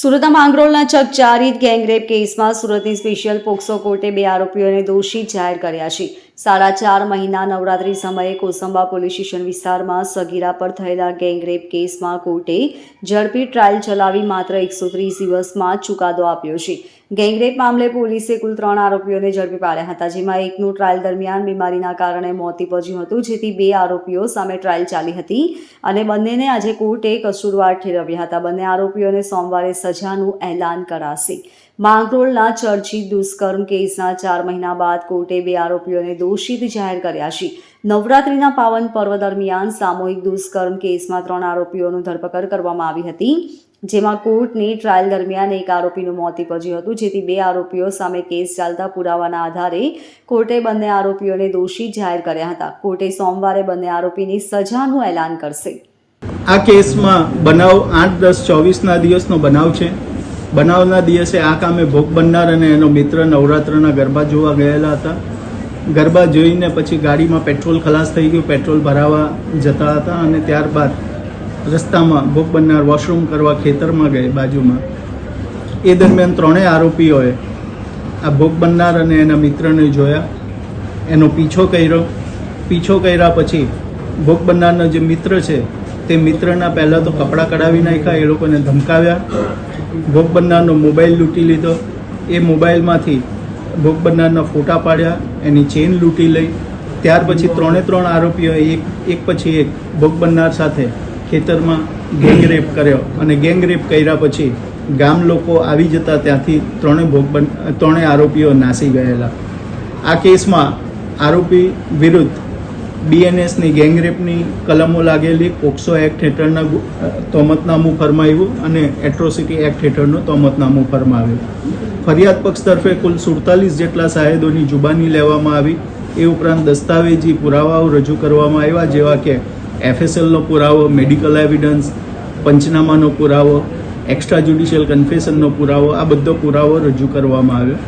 સુરતના માંગરોળના ચકચારિત ગેંગરેપ કેસમાં સુરતની સ્પેશિયલ પોક્સો કોર્ટે બે આરોપીઓને દોષી જાહેર કર્યા છે. સાડા ચાર મહિના નવરાત્રી સમયે કોસંબા પોલીસ સ્ટેશન વિસ્તારમાં સગીરા પર થયેલા ગેંગરેપ કેસમાં કોર્ટે ઝડપી ટ્રાયલ ચલાવી માત્ર એકસો ત્રીસ દિવસમાં ચુકાદો આપ્યો છે. ગેંગરેપ મામલે પોલીસે કુલ ત્રણ આરોપીઓને ઝડપી પાડ્યા હતા, જેમાં એકનું ટ્રાયલ દરમિયાન બીમારીના કારણે મોત નીપજ્યું હતું, જેથી બે આરોપીઓ સામે ટ્રાયલ ચાલી હતી અને બંનેને આજે કોર્ટે કસૂરવાર ઠેરવ્યા હતા. બંને આરોપીઓને સોમવારે સજાનું એલાન કરાશે. માંગરોળના ચર્ચિત દુષ્કર્મ કેસના ચાર મહિના બાદ કોર્ટે બે આરોપીઓને દોષિત જાહેર કર્યા છે. નવરાત્રિના પાવન પર્વ દરમિયાન સામૂહિક દુષ્કર્મ કેસમાં ત્રણ આરોપીઓનું ધરપકડ કરવામાં આવી હતી. જેમાં કોર્ટની ટ્રાયલ દરમિયાન એક આરોપીનું મોત નીપજ્યું હતું. જેથી બે આરોપીઓ સામે કેસ ચાલતા પુરાવાના આધારે કોર્ટે બંને આરોપીઓને દોષિત જાહેર કર્યા હતા. કોર્ટે સોમવારે બંને આરોપીની સજાનું એલાન કરશે. આ કેસમાં બનાવ આઠ દસ ચોવીસના દિવસનો બનાવ છે. બનાવના દિવસે આ કામે ભોગ બનનાર અને એનો મિત્ર નવરાત્રના ગરબા જોવા ગયેલા હતા. ગરબા જોઈને પછી ગાડીમાં પેટ્રોલ ખલાસ થઈ ગયું, પેટ્રોલ ભરાવા જતા હતા અને ત્યારબાદ રસ્તામાં ભોગ બનનાર વોશરૂમ કરવા ખેતરમાં ગઈ બાજુમાં. એ દરમિયાન ત્રણેય આરોપીઓએ આ ભોગ બનનાર અને એના મિત્રને જોયા. એનો પીછો કર્યો. પીછો કર્યા પછી ભોગ બનનારનો જે મિત્ર છે તે મિત્રના પહેલાં તો કપડાં કઢાવી નાખ્યા, એ લોકોને ધમકાવ્યા. ભોગ બનનારનો મોબાઈલ લૂંટી લીધો. એ મોબાઈલમાંથી ભોગ બનનારના ફોટા પાડ્યા, એની ચેન લૂંટી લઈ. ત્યાર પછી ત્રણે ત્રણ આરોપીઓએ એક એક પછી એક ભોગ બનનાર સાથે ખેતરમાં ગેંગરેપ કર્યો અને ગેંગરેપ કર્યા પછી ગામ લોકો આવી જતા ત્યાંથી ત્રણે ભોગ બન ત્રણેય આરોપીઓ નાસી ગયેલા. આ કેસમાં આરોપી વિરુદ્ધ બીએનએસની ગેંગરેપની કલમો લાગેલી પોક્સો એક્ટ હેઠળના તોમતનામું ફરમાવ્યું અને એટ્રોસિટી એક્ટ હેઠળનું તોમતનામું ફરમાવ્યું ફરિયાદ પક્ષ તરફે કુલ સુડતાલીસ જેટલા સાહેદોની જુબાની લેવામાં આવી. એ ઉપરાંત દસ્તાવેજી પુરાવાઓ રજૂ કરવામાં આવ્યા, જેવા કે એફએસએલનો પુરાવો, મેડિકલ એવિડન્સ, પંચનામાનો પુરાવો, એક્સ્ટ્રા જ્યુડિશિયલ કન્ફેશનનો પુરાવો, આ બધો પુરાવો રજૂ કરવામાં આવ્યો.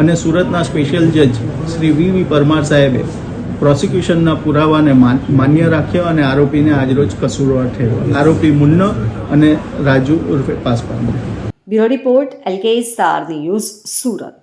અને સુરતના સ્પેશિયલ જજ શ્રી વી વી પરમાર સાહેબે પ્રોસિક્યુશનના પુરાવાને માન- માન્ય રાખ્યો અને આરોપીને આજરોજ કસૂરવાર ઠેરવ્યો. આરોપી મુન્નો અને રાજુ ઉર્ફે પાસપાન. Bureau report L K star news, Surat.